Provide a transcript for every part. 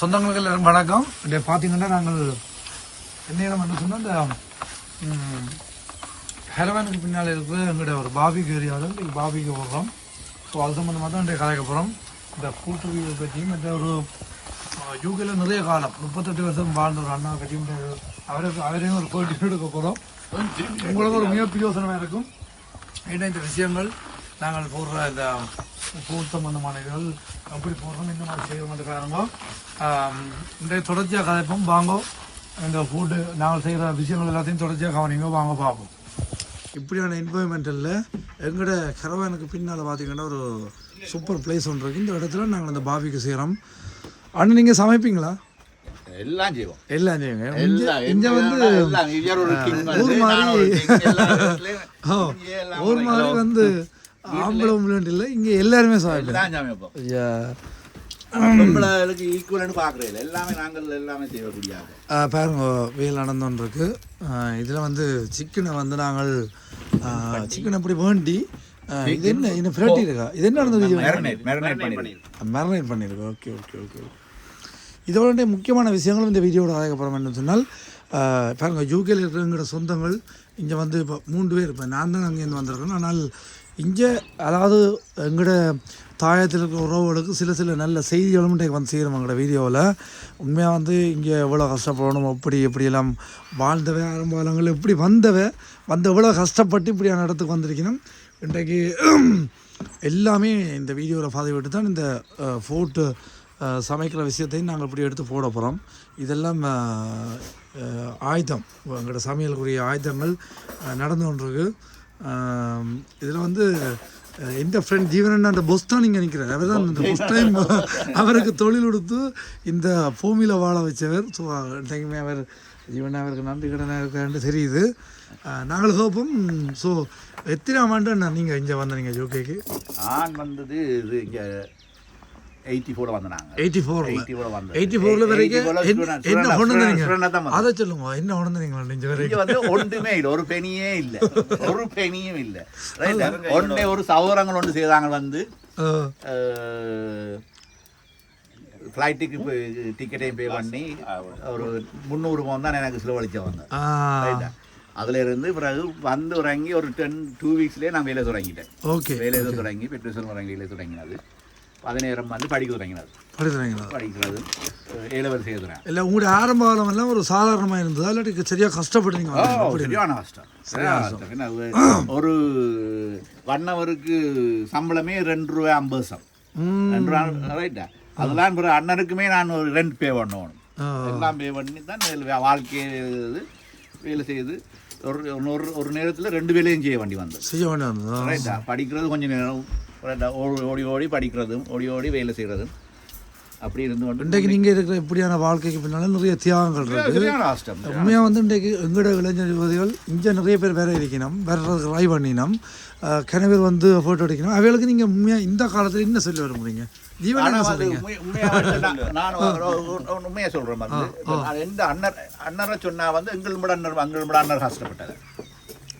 சொந்தங்களுக்கு எல்லாரும் வணக்கம். இங்கே பார்த்தீங்கன்னா நாங்கள் என்ன இடம் என்று சொன்னால் இந்த ஹெரவானுக்கு பின்னால் இருக்கிற எங்களுடைய ஒரு பாபிக்கு ஏரியாவில் இன்றைக்கு பாபிக்கு போடுறோம் ஸோ அது சம்மந்தமாக தான் இன்றைக்கு கலைக்க போகிறோம் இந்த கூட்டுறவு பற்றியும் இந்த ஒரு யூகேல நிறைய காலம் முப்பத்தெட்டு வருஷம் வாழ்ந்த ஒரு அண்ணா பற்றியும் அவருக்கு அவரையும் ஒரு போட்டி எடுக்க போகிறோம் உங்களுக்கு ஒரு மிகப்பெரிய யோசனை இருக்கும். ஏன்னா இந்த விஷயங்கள்? நாங்கள் போடுற இந்த பூ சம்பந்தமான இதுகள் எப்படி போடுறோம் இந்த மாதிரி செய்யணும் காரணங்க இன்றைய தொடர்ச்சியாக கதைப்போம். வாங்கோ. இந்த ஃபுட்டு நாங்கள் செய்கிற விஷயங்கள் எல்லாத்தையும் தொடர்ச்சியாக கவனிங்க. வாங்க பார்ப்போம். இப்படியான என்வாயன்மெண்டலில் எங்களோட கரவானுக்கு பின்னால் பார்த்தீங்கன்னா ஒரு சூப்பர் பிளேஸ் ஒன்று இருக்குது இந்த இடத்துல நாங்கள் இந்த பாபிக்கு செய்கிறோம் அண்ணன் நீங்கள் சமைப்பீங்களா? எல்லாம் செய்வோம். எல்லாம் எல்லாம் இங்கே வந்து ஊர் மாதிரி. ஒரு மாதிரி வந்து ஆம்பளை உம்பளை இல்லை இங்கே எல்லாருமே சமைப்பேன் எல்லாம் சமைப்போம் ஐயா. பொம்பளைகளுக்கு ஈக்குவல்னு பாக்குறது எல்லாமே நாங்கள் எல்லாமே செய்யக்கூடியாது ஆ, பாருங்க வேல் நடந்தோன்னு இருக்கு. இதில் வந்து சிக்கனை வந்து நாங்கள் சிக்கன் அப்படி வேண்டி இது என்ன என்ன ஃப்ரெட்டி இருக்கா? இது என்ன நடந்தது மேரினேட் மேரினேட் பண்ணி மேரினேட் பண்ணியிருக்கு ஓகே ஓகே ஓகே இதோட முக்கியமான விஷயங்களும் இந்த வீடியோட ஆதகப்புறம் என்ன சொன்னால் ஆ, பாருங்க யூகேல இருக்கிறங்கிற சொந்தங்கள் இங்கே வந்து இப்போ மூன்று பேர் இப்போ நான் தான் அங்கேருந்து வந்திருக்கேன். ஆனால் இங்கே அதாவது எங்களோட தாயத்தில் இருக்கிற உறவுகளுக்கு சில சில நல்ல செய்திகளும் இன்றைக்கு வந்து செய்கிறோம் எங்களோட வீடியோவில். உண்மையாக வந்து இங்கே எவ்வளோ கஷ்டப்படணும் எப்படி எப்படியெல்லாம் வாழ்ந்தவை ஆரம்ப காலங்கள் எப்படி வந்தவ வந்து எவ்வளோ கஷ்டப்பட்டு இப்படியான இடத்துக்கு வந்திருக்கணும். இன்றைக்கு எல்லாமே இந்த வீடியோவில் பதிவிட்டு தான் இந்த ஃபோர்ட்டு சமைக்கிற விஷயத்தையும் நாங்கள் இப்படி எடுத்து போட போகிறோம் இதெல்லாம் ஆயுதம். எங்களோட சமையலுக்குரிய ஆயுதங்கள் நடந்து கொண்டிருக்கு. இதில் வந்து எந்த ஃப்ரெண்ட் ஜீவனன் அந்த பொஸ் தான் நீங்கள் நிற்கிறார் அவர் தான் இந்த ஃபஸ்ட் டைம் அவருக்கு தொழில் கொடுத்து இந்த பூமியில் வாழ வச்சவர். ஸோ இன்றைக்குமே அவர் ஜீவன் அவருக்கு நன்றி கடனாக இருக்காருன்னு தெரியுது. நாங்கள் ஹோப்போம் ஸோ எத்தனாம் ஆண்டு நான் நீங்கள் இங்கே வந்தனிங்க ஜோகேக்கு நான் வந்தது இது இங்கே எயிட்டி ஃபோர்ல வந்த எயிட்டி ஃபோரில் எயிட்டி ஃபோர்ல வந்தோம் எயிட்டி ஃபோரில் வரைக்கும் என்ன- கொண்டு. அதை சொல்லுங்க. என்ன கொண்டு இங்க வரைக்கும்? வந்து ஒன்றுமே இல்லை. ஒரு பெனியே இல்ல. ஒரு பெனியும் இல்ல. ஒன்னே ஒரு சௌரங்கள் ஒன்று செய்தாங்க வந்து. ஃப்ளைட்டுக்கு டிக்கெட்டையும் பே பண்ணி ஒரு முந்நூறு பவுன் தான் எனக்கு செலவழிச்ச வந்தேன். ரைட்டா அதுல இருந்து பிறகு வந்து இறங்கி ஒரு டென் டூ வீக்ஸ்லேயே நான் வேலை தொடங்கிட்டேன். ஓகே வேலை தொடங்கி பெட்ரோல் தொடங்கி வேலை தொடங்கினது. பதினேரம் வந்து படிக்க தொடங்கினது படிக்கிறீங்களா படிக்கிறது ஏழவர் செய்துறேன் இல்லை உங்களுடைய ஆரம்ப காலம் எல்லாம் ஒரு சாதாரணமாக இருந்ததா? இல்லாட்டி சரியாக சரியான கஷ்டம். சரியான அது ஒரு ஒன் ஹவருக்கு சம்பளமே ரெண்டு ரூபாய் ஐம்பது சம். ரெண்டு ரூபா ரைட்டா அதெல்லாம் பிறகு அண்ணனுக்குமே நான் ஒரு ரெண்ட் பே பண்ணணும். எல்லாம் பே பண்ணி தான் வேலை- வாழ்க்கையை வேலை செய்து ஒரு ஒரு நேரத்தில் ரெண்டு வேலையும் செய்ய வேண்டி வந்தது. செய்ய வேண்டியது ரைட்டா படிக்கிறது கொஞ்சம் நேரம் ஓடி ஓடி ஓடி படிக்கிறதும் ஓடி ஓடி வேலை செய்கிறதும் அப்படி இருந்து கொண்டு இன்றைக்கு நீங்கள் இருக்கிற இப்படியான வாழ்க்கைக்கு பின்னால் நிறைய தியாகங்கள் இருக்கு. சரியான கஷ்டம் உண்மையாக வந்து இன்றைக்கு எங்களோட இளைஞர் யுவதிகள் இங்கே நிறைய பேர் வேற இருக்கணும் வர்றதுக்கு ட்ரை பண்ணினோம். கிணவர் வந்து ஃபோட்டோ எடுக்கணும் அவைகளுக்கு நீங்கள் உண்மையாக இந்த காலத்தில் என்ன சொல்லி வர முடியுங்க ஜீவன் ஆனா என்ன வந்து சொல்றீங்க? உண்மை- உண்மையா வந்து நான் உண்மையா சொல்றேன் எந்த அண்ணர் அண்ணரை சொன்னா வந்து எங்களும் விட அண்ணர் எங்களும் விட அண்ணர் கஷ்டப்பட்டாரு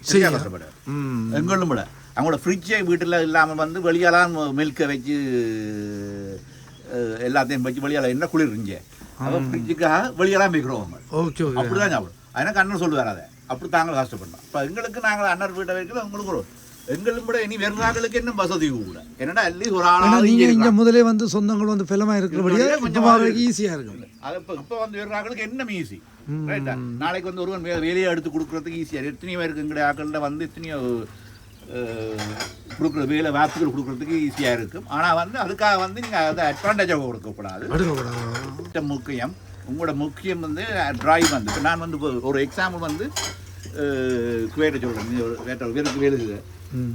சரியா? கஷ்டப்பட்டாரு ம். எங்களும் விட அவங்களோட ஃப்ரிட்ஜே வீட்டில் இல்லாமல் வந்து வெளியாலாம் மில்கை வச்சு எல்லாத்தையும் வச்சு வெளியால என்ன குளிர் இருந்துச்சு அவன் ஃப்ரிட்ஜுக்காக வெளியெல்லாம் வைக்கிறோம் அவங்க ஓகே அப்படிதான் சாப்பிடும். எனக்கு அண்ணன் சொல்லுவார் அதை. அப்படி தாங்கள் கஷ்டப்படணும். இப்போ எங்களுக்கு நாங்கள் அண்ணர் வீட்டை வைக்கிறோம் உங்களுக்கு ஒரு எங்களும் கூட இனி வெறுநாங்களுக்கு என்ன வசதி கூட? என்னடா அட்லீஸ்ட் ஒரு நீங்கள் இங்கே முதலே வந்து சொந்தங்கள் வந்து பிளமாக இருக்கிறபடியே கொஞ்சம் ஈஸியாக இருக்கும். அது இப்போ இப்போ வந்து வேறுகளுக்கு என்ன ஈஸி ரைட்டா நாளைக்கு வந்து ஒருவன் வேலையை எடுத்து கொடுக்குறதுக்கு ஈஸியாக எத்தனையோ பேருக்கு எங்களுடைய ஆக்களில் வந்து எத்தனையோ கொடுக்குற வேலை வாய்ப்புகள் கொடுக்குறதுக்கு ஈஸியாக இருக்கும். ஆனால் வந்து அதுக்காக வந்து நீங்கள் அதை அட்வான்டேஜாக கொடுக்கக்கூடாது. இது முக்கியம். உங்களோட முக்கியம் வந்து டிரைவ் வந்து. இப்போ நான் வந்து ஒரு எக்ஸாம்பிள் வந்து குவேட்டை சொல்கிறேன் செய்யுது. ம்.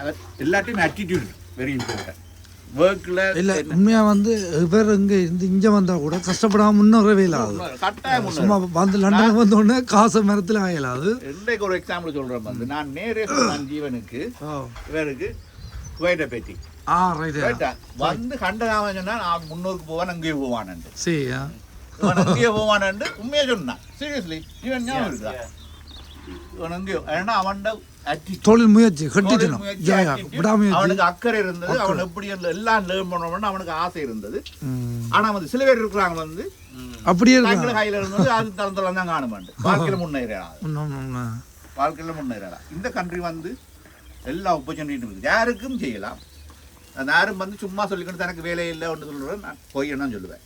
அது எல்லாத்தையும் ஆட்டிடியூட் வெரி இம்பார்ட்டன்ட் ஒர்க்கில் இல்லை உண்மையாக வந்து இவர் இங்கே இருந்து இங்கே வந்தால் கூட கஷ்டப்படாமல் முன்னேறவே இல்லாது கட்டாயம். சும்மா வந்து லண்டனுக்கு வந்த உடனே காசு மரத்தில் ஆகலாது இன்றைக்கு ஒரு எக்ஸாம்பிள் சொல்றேன் வந்து நான் நேரே சொன்னான் ஜீவனுக்கு இவருக்கு குவைட்டை பேட்டி. ஆ ரைட்டு ரைட்டா வந்து கண்டதாமன் சொன்னா நான் முன்னோருக்கு போவான் அங்கேயே போவானண்டு சரி ஆ இவன் அங்கேயே போவானண்டு உண்மையா சொன்னான். சீரியஸ்லி இவன் ஞாபகம் இருக்கா? எங்கேயோ ஏன்னா அவன் attitude, தொழில் முயற்சி கட்டித்தனம் அவனுக்கு அக்கறை இருந்தது அவன் எப்படி எல்லாம் லேர்ன் பண்ணணும்னு அவனுக்கு ஆசை இருந்தது. ஆனா வந்து சில பேர் இருக்கிறாங்க வந்து அப்படியே கையில இருந்தது அது தளத்துல தான் காண மாட்டேன் வாழ்க்கையில முன்னேறா உண்மை, உண்மை. வாழ்க்கையில முன்னேறா இந்த கண்ட்ரி வந்து எல்லா ஆப்பர்ச்சுனிட்டியும் இருக்குது. யாருக்கும் செய்யலாம். யாரும் வந்து சும்மா சொல்லிக்கிட்டு தனக்கு வேலை இல்லை ஒன்று சொல்றேன் நான் போய் என்ன சொல்லுவேன்.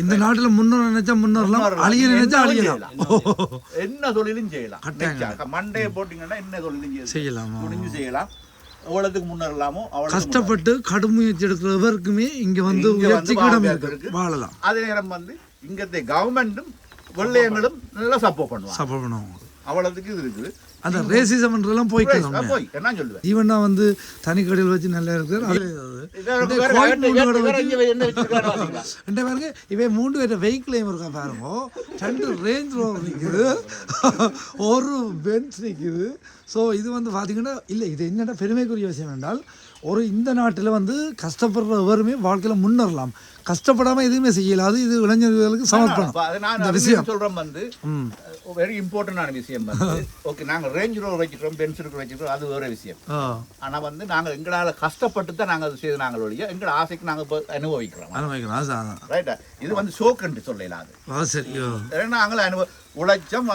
இந்த நாட்டுல முன்னோர் நினைச்சா முன்னோர்லாம். அழிய நினைச்சா அழியலாம். என்ன தொழிலும் செய்யலாம். மண்டையை போட்டீங்கன்னா என்ன தொழிலும் செய்யலாம். துணிஞ்சு செய்யலாம். எவ்வளவுக்கு முன்னேறலாமோ கஷ்டப்பட்டு கடும் முயற்சி எடுக்கிறவருக்குமே இங்க வந்து உயர்ச்சிக்கு. வாழலாம். அதே நேரம் வந்து இங்கത്തെ கவர்மெண்ட்டும் வெள்ளையங்களும் நல்லா சப்போர்ட் பண்ணுவாங்க. சப்போர்ட் பண்ணுவாங்க. அவ்வளவுக்கு இது இருக்குது. அந்த ரேசிசம்ன்றெல்லாம் போய்க்கலாம் போய் என்ன சொல்லுவேன். ஈவனா வந்து தனி கடையில் வச்சு நல்லா இருக்கிறார்? ரெண்டு பாருங்க இவன் மூன்று பேர் வெஹிக்கிளையும் இருக்கா பாருங்க. ரெண்டு ரேஞ்ச் ரோவர் நிற்குது ஒரு பென்ஸ் நிற்குது ஸோ இது வந்து பார்த்தீங்கன்னா இல்லை இது என்னடா பெருமைக்குரிய விஷயம் என்றால் ஒரு இந்த நாட்டில் வந்து கஷ்டப்படுற எவருமே வாழ்க்கையில் முன்னேறலாம். கஷ்டப்படாமல் எதுவுமே செய்யலாது இது இளைஞர்களுக்கு சமர்ப்பணம். இந்த விஷயம். சொல்றேன் வந்து. வெரி இம்பார்ட்டன்டான விஷயம் வந்து. ஓகே நாங்க ரேஞ்ச் ரோவர் வச்சுக்கிறோம் பென்ஸ் வச்சுக்கிறோம் அது வேற விஷயம். ஆ. ஆனா வந்து நாங்க எங்களால கஷ்டப்பட்டு தான் நாங்க அது செய்து நாங்கள் ஒழிய எங்களோட ஆசைக்கு நாங்க இப்ப அனுபவிக்கிறோம். அனுபவிக்கலாம் அதான். ரைட்டா இது வந்து சரியோ ஏன்னா நாங்களும் அனுபவ உழைச்சம்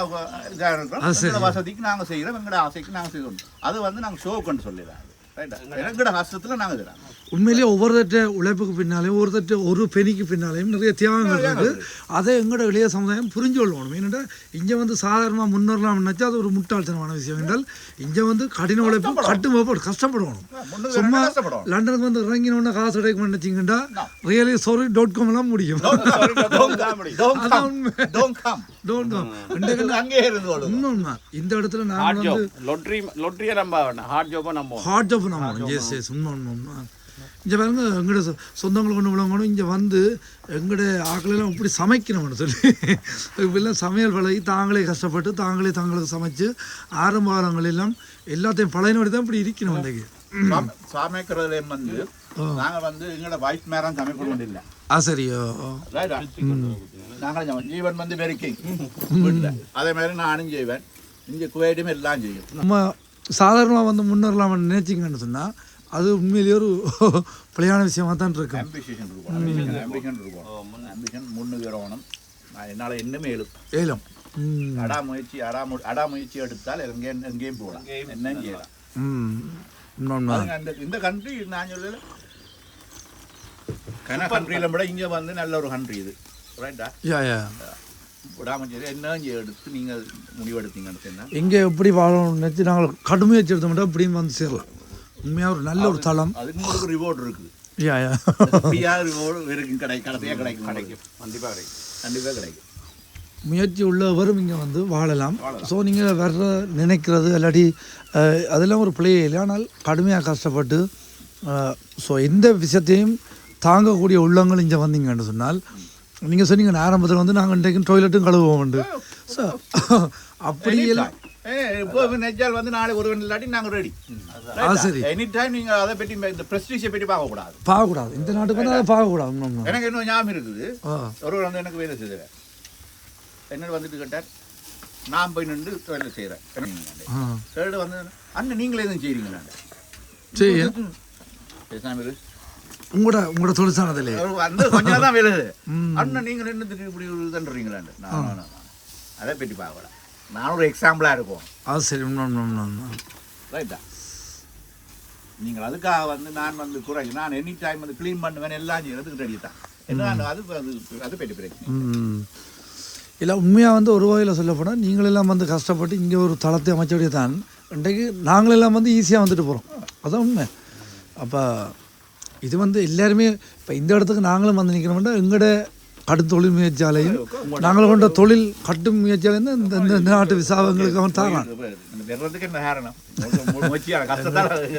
வசதிக்கு நாங்க செய்யறோம் எங்களோட ஆசைக்கு நாங்க செய்யறோம் அது வந்து நாங்க ஷோக்கன்று சொல்லலாம் ரைட்டா எங்களோட கஷ்டத்துல நாங்கள் செய்யலாம் உண்மையிலேயே ஒவ்வொருத்தட்ட உழைப்புக்கு பின்னாலேயும் ஒருத்தட்ட ஒரு பெனிக்கு பின்னாலேயும் நிறைய தியாகங்கள் இருக்கு அதை எங்களோட இளைய சமுதாயம் புரிஞ்சு கொள்ளணும். ஏன்னா இங்கே வந்து சாதாரணமாக முன்னேறலாம் நினைச்சா அது ஒரு முட்டாள்தனமான விஷயம். என்றால் இங்கே வந்து கடின உழைப்பு கட்டு வைப்போடு கஷ்டப்படணும். முன்னுக்கு சும்மா லண்டனுக்கு வந்து இறங்கினோடனே காசு கிடைக்க நினைச்சிங்கன்னா ரியலி சாரி டாட் காம் எல்லாம் முடியும். இந்த இடத்துல நாங்கள் வந்து லொட்ரி லொட்ரியை நம்ப ஹார்ட் ஜாப்பை நம்ப ஹார்ட் ஜாப் நம்ம எஸ் எஸ் உண்மை இங்கே பாருங்க எங்களோட சொ- சொந்தங்களை கொண்டு விளங்கணும் இங்கே வந்து எங்களோட ஆக்களெல்லாம் இப்படி சமைக்கணும்னு சொல்லி இப்படிலாம் சமையல் பழகி தாங்களே கஷ்டப்பட்டு தாங்களே தங்களுக்கு சமைச்சு ஆரம்ப காலங்கள் எல்லாம் எல்லாத்தையும் பழையனோடி தான் இப்படி இருக்கணும் இன்றைக்கு. சம- சமைக்கிறதுல வந்து நாங்க வந்து எங்களோட வைஃப் மேரம் சமைக்க வேண்டியதில்லை ஆ சரியோ? ரைட்டா நாங்களும் சமை- ஜீவன் வந்து வெரி கிங் வீட்டில். அதே மாதிரி நானும் செய்வேன். இங்கே குவைட்டும் எல்லாம் செய்யும். நம்ம சாதாரணமாக வந்து முன்னேறலாம்னு நினைச்சிங்கன்னு சொன்னால் அது உண்மையிலேயே ஒரு பிழையான விஷயமா தான் இருக்கும் ஆம்பிஷன் இருக்கும் ஆம்பிஷன் ஆம்பிஷன் இருக்கும் ஆம்பிஷன் முன்னுக்கு வரணும் நான் என்னால் இன்னுமே எழும் ஏலம். ம் அடா முயற்சி அடா மு அடா முயற்சி எடுத்தால் எங்கேயும் எங்கேயும் போகலாம். என்னன்னு செய்யலாம் அந்த இந்த கண்ட்ரி நான் சொல்லல. கன கண்ட்ரியில விட இங்க வந்து நல்ல ஒரு கண்ட்ரி இது. ரைட்டா யா யா விடாமச்சேரி என்ன எடுத்து நீங்க முடிவெடுத்தீங்கன்னு சொன்னா எங்கே எப்படி வாழணும்னு நினச்சி நாங்கள் கடுமையாக எடுத்த மட்டும் அப்படியும் வந்து சேரலாம். உண்மையாக ஒரு நல்ல ஒரு தளம். அதுக்கு உங்களுக்கு ரிவார்டு இருக்குது. யா யா ஃப்ரீயா ரிவார்டு இருக்கும் கிடை கடைசியாக கிடைக்கும். கிடைக்கும். கண்டிப்பாக கிடைக்கும். கண்டிப்பாக கிடைக்கும். முயற்சி உள்ளவரும் இங்கே வந்து வாழலாம். ஸோ நீங்கள் வர்ற நினைக்கிறது இல்லாட்டி அதெல்லாம் ஒரு பிள்ளையே இல்லை. ஆனால் கடுமையாக கஷ்டப்பட்டு ஸோ எந்த விஷயத்தையும் தாங்கக்கூடிய உள்ளங்கள் இங்கே வந்தீங்கன்னு சொன்னால் நீங்கள் சொன்னீங்க ஆரம்பத்தில் வந்து நாங்கள் இன்றைக்கும் டாய்லெட்டும் கழுவுவோம் உண்டு ஸோ அப்படி எல்லாம் இப்போ நெஜால் வந்து நாளை ஒருவன் இல்லாட்டி நாங்க ரெடி சரி. எனி டைம் நீங்க அதை பற்றி இந்த பிரஸ்டீஜை பற்றி பார்க்க கூடாது பார்க்கக்கூடாது. இந்த நாட்டுக்கு வந்து அதை பார்க்கக்கூடாது. எனக்கு இன்னும் ஞாபகம் இருக்குது. ஒருவர் வந்து எனக்கு வேலை செய்தார். என்னோட வந்துட்டு கேட்டார் நான் போய் நின்று வேலை செய்கிறேன் தேர்டு வந்து அண்ணன் நீங்களே எதுவும் செய்கிறீங்களா சரி பேசாம இரு. உங்களோட உங்களோட தொழிற்சாலத்திலே அவர் வந்து கொஞ்சம் தான் வேலை. அண்ணன் நீங்கள் என்ன இப்படி இதுன்றீங்களாண்டு நான் நான், நான். அதை பற்றி பார்க்கல நான் ஒரு எக்ஸாம்பிளாக இருக்கும். அது சரி ரைட்டா நீங்கள் அதுக்காக வந்து நான் வந்து குறை நான் எனி டைம் வந்து க்ளீன் பண்ணுவேன் எல்லாம் செய்யறதுக்கு ரெடி தான். என்ன அது அது அது பெரிய பிரச்சனை. இல்லை உண்மையாக வந்து ஒரு வகையில் சொல்லப்போனால் நீங்களெல்லாம் வந்து கஷ்டப்பட்டு இங்கே ஒரு தளத்தை அமைச்சபடியே தான் இன்றைக்கு நாங்களெல்லாம் வந்து ஈஸியாக வந்துட்டு போகிறோம் அதான் உண்மை. அப்போ இது வந்து எல்லாருமே இப்போ இந்த இடத்துக்கு நாங்களும் வந்து நிற்கிறோம்னா எங்களோட கடும் தொழில் முயற்சியாலையும் நாங்கள் கொண்ட தொழில் கடும் முயற்சியாலையும் இந்த இந்த நாட்டு விசாவங்களுக்கு அவன் தாரான்.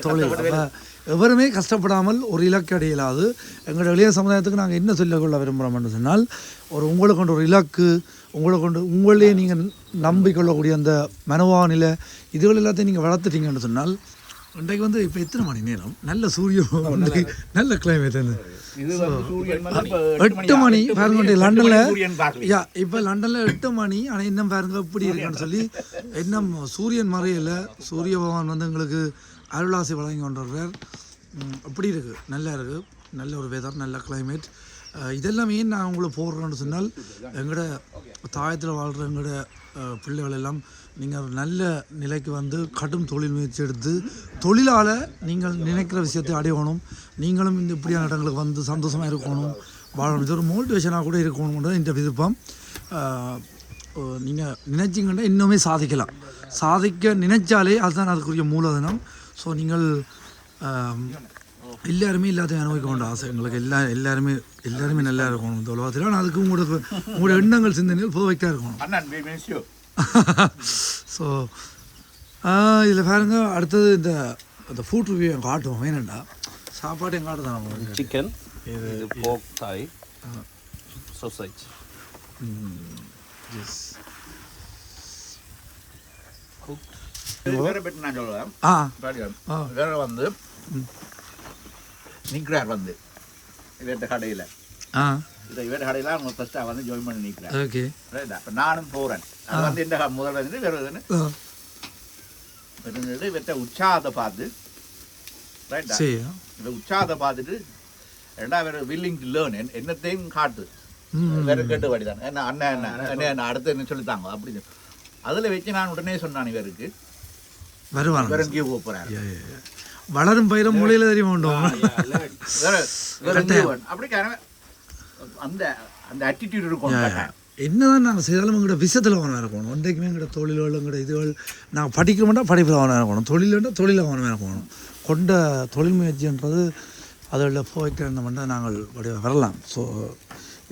தொழில். எவருமே கஷ்டப்படாமல் ஒரு இலக்கு அடையலாது. எங்களோட இளைய சமுதாயத்துக்கு நாங்கள் என்ன சொல்லிக்கொள்ள விரும்புகிறோம்னு சொன்னால் ஒரு உங்களை கொண்ட ஒரு இலக்கு உங்களை கொண்டு உங்களே நீங்கள் நம்பிக்கொள்ளக்கூடிய அந்த மனவானில இதுகள் எல்லாத்தையும் நீங்கள் வளர்த்துட்டீங்கன்னு சொன்னால் இன்றைக்கு வந்து இப்போ எத்தனை மணி நேரம்? நல்ல சூரியன் வந்து நல்ல கிளைமேட் இது வந்து எட்டு மணி பாருங்க லண்டன்ல யா இப்போ லண்டன்ல எட்டு மணி ஆனால் இன்னும் பாருங்க எப்படி இருக்குன்னு சொல்லி இன்னும் சூரியன் மறையல. சூரிய பகவான் வந்து எங்களுக்கு அருளாசி வழங்கி கொண்டிருக்கிறார். அப்படி இருக்கு. நல்லா இருக்கு. நல்ல ஒரு வெதர் நல்ல கிளைமேட் இதெல்லாம் ஏன் நான் உங்களுக்கு போடுறேன்னு சொன்னால் எங்களோட தாயத்தில் வாழ்கிற எங்களோட பிள்ளைகள் எல்லாம் நீங்கள் ஒரு நல்ல நிலைக்கு வந்து கடும் தொழில் முயற்சி எடுத்து தொழிலால் நீங்கள் நினைக்கிற விஷயத்தை அடையணும். நீங்களும் இந்த இப்படியான இடங்களுக்கு வந்து சந்தோஷமாக இருக்கணும். வாழணும் இது ஒரு மோட்டிவேஷனாக கூட இருக்கணும்ன்றது இந்த விருப்பம். நீங்கள் நினைச்சிங்கன்னா இன்னுமே சாதிக்கலாம். சாதிக்க நினைச்சாலே அதுதான் அதுக்குரிய மூலதனம். ஸோ நீங்கள் எல்லாருமே எல்லாத்தையும் அனுபவிக்க வேண்டிய ஆசை. எங்களுக்கு எல்லா எல்லாருமே எல்லாருமே நல்லா இருக்கணும். இந்த உலகத்தில். ஆனால் அதுக்கு உங்களோட உங்களோட எண்ணங்கள் சிந்தனைகள் புதுவைக்காக இருக்கணும். ஸோ இதில் பாருங்க அடுத்தது இந்த இந்த ஃபுட் ரிவ்யூ காட்டுவோம் வேணும்டா சாப்பாடு எங்க காட்டுதான் உங்களுக்கு சிக்கன் இது போக் தாய் சொசைட் எஸ் இது வேற பற்றி நான் சொல்லுவேன் ஆ. பாருங்க. ஆ. வேற வந்து நிற்கிறார் வந்து. இவர்கிட்ட கடையில். ஆ. இதை கடையில் அவங்க ஃபஸ்ட்டாக வந்து ஜாயின் பண்ணி ஓகே ரைட்டா இப்போ நானும் போகிறேன் அது வந்து இந்த முதல்ல இருந்து வேறு இவர்கிட்ட உற்சாகத்தை பார்த்து ரைட்டா இந்த உற்சாகத்தை பார்த்துட்டு ரெண்டா வேற வில்லிங் டு லேர்ன் என்னத்தையும் காட்டு. வேற கேட்டு வாடிதான். என்ன அண்ணன் என்ன? அண்ணன் என்ன அடுத்து என்ன சொல்லித்தாங்க? அப்படின்னு. அதில் வச்சு நான் உடனே சொன்னான் இவருக்கு. வருவாங்க. வேற எங்கேயோ போக போறாரு. யா, யா, யா. வளரும் பயிரும் மூலையில எங்கேயோ போறாரு. அப்படி அந்த அந்த அட்டிடியூட் இருக்கும். என்னதான் நாங்கள் செய்தாலும் எங்களோட விஷயத்தில் அவனாக இருக்கணும். ஒன்றைக்குமே எங்களோட தொழில்கள் எங்களோட இதுகள் நாங்கள் படிக்கிறோம்னா படிப்பில் அவனாக இருக்கணும். தொழில்னா தொழில் அவனாக இருக்கணும். கொண்ட தொழில் முயற்சின்றது அதில் போய்க்கிற மட்டும் நாங்கள் வரலாம். ஸோ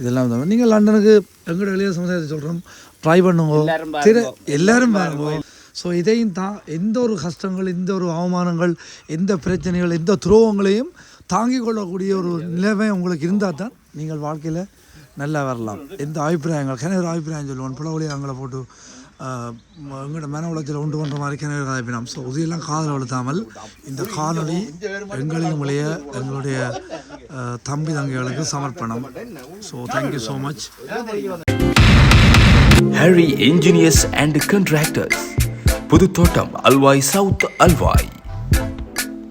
இதெல்லாம் நீங்கள் லண்டனுக்கு எங்களோட வெளியே சமுதாயத்தை சொல்கிறோம் ட்ரை பண்ணுங்க. எல்லாரும் திரு. எல்லாரும் பாருங்க. ஸோ இதையும் தான் எந்த ஒரு கஷ்டங்கள் எந்த ஒரு அவமானங்கள் எந்த பிரச்சனைகள் எந்த துரோகங்களையும் தாங்கிக் கொள்ளக்கூடிய ஒரு நிலைமை உங்களுக்கு இருந்தால் தான் நீங்கள் வாழ்க்கையில் நல்லா வரலாம். எந்த அபிப்பிராயங்கள்? கிணறு அபிப்பிராயம் சொல்லுவோம். புலவழி அங்களை போட்டு எங்களோட மன உலகத்தில் உண்டு பண்ணுற மாதிரி கிணறு அபிப்பிராயம் ஸோ இதையெல்லாம் காதல் வளர்த்தாமல் இந்த காணொளி எங்களின் வழிய எங்களுடைய தம்பி தங்கைகளுக்கு சமர்ப்பணம். So thank you so much Harry engineers and contractors Puthuthottam Alvai south Alvai.